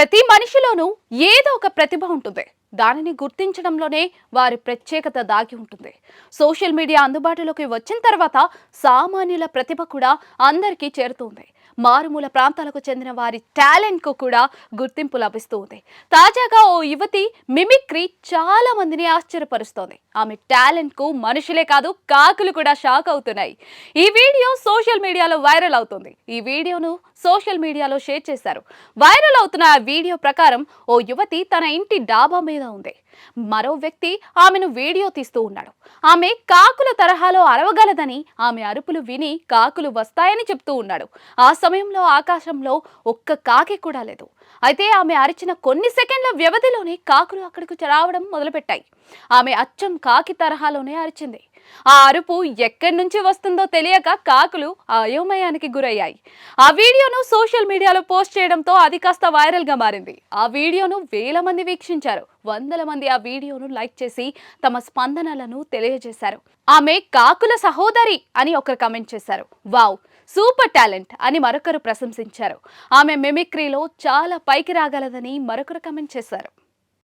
ప్రతి మనిషిలోనూ ఏదో ఒక ప్రతిభ ఉంటుంది. దానిని గుర్తించడంలోనే వారి ప్రత్యేకత దాగి ఉంటుంది. సోషల్ మీడియా అందుబాటులోకి వచ్చిన తర్వాత సామాన్యుల ప్రతిభ కూడా అందరికీ చేరుతుంది. మారుమూల ప్రాంతాలకు చెందిన వారి టాలెంట్కు కూడా గుర్తింపు లభిస్తూ ఉంది తాజాగా ఓ యువతి మిమిక్రీ చాలా మందిని ఆశ్చర్యపరుస్తోంది. ఆమె టాలెంట్కు మనుషులే కాదు కాకులు కూడా షాక్ అవుతున్నాయి. ఈ వీడియో సోషల్ మీడియాలో వైరల్ అవుతుంది. ఈ వీడియోను సోషల్ మీడియాలో షేర్ చేశారు. వైరల్ అవుతున్న ఆ వీడియో ప్రకారం ఓ యువతి తన ఇంటి డాబా మీద ఉంది. మరో వ్యక్తి ఆమెను వీడియో తీస్తూ ఉన్నాడు. ఆమె కాకుల తరహాలో అరవగలదని ఆమె అరుపులు విని కాకులు వస్తాయని చెప్తూ ఉన్నాడు. ఆ సమయంలో ఆకాశంలో ఒక్క కాకి కూడా లేదు. అయితే ఆమె అరిచిన కొన్ని సెకండ్ల వ్యవధిలోనే కాకులు అక్కడికి రావడం మొదలుపెట్టాయి. ఆమె అచ్చం కాకి తరహాలోనే అరిచింది. ఆ అరుపు ఎక్కడి నుంచి వస్తుందో తెలియక కాకులు అయోమయానికి గురయ్యాయి. ఆ వీడియోను సోషల్ మీడియాలో పోస్ట్ చేయడంతో అది కాస్త వైరల్గా మారింది. ఆ వీడియోను వేల మంది వీక్షించారు. వందల మంది ఆ వీడియోను లైక్ చేసి తమ స్పందనలను తెలియజేశారు. ఆమె కాకుల సహోదరి అని ఒకరు కమెంట్ చేశారు. వావ్ సూపర్ టాలెంట్ అని మరొకరు ప్రశంసించారు. ఆమె మిమిక్రీలో చాలా పైకి రాగలదని మరొకరు కమెంట్ చేశారు.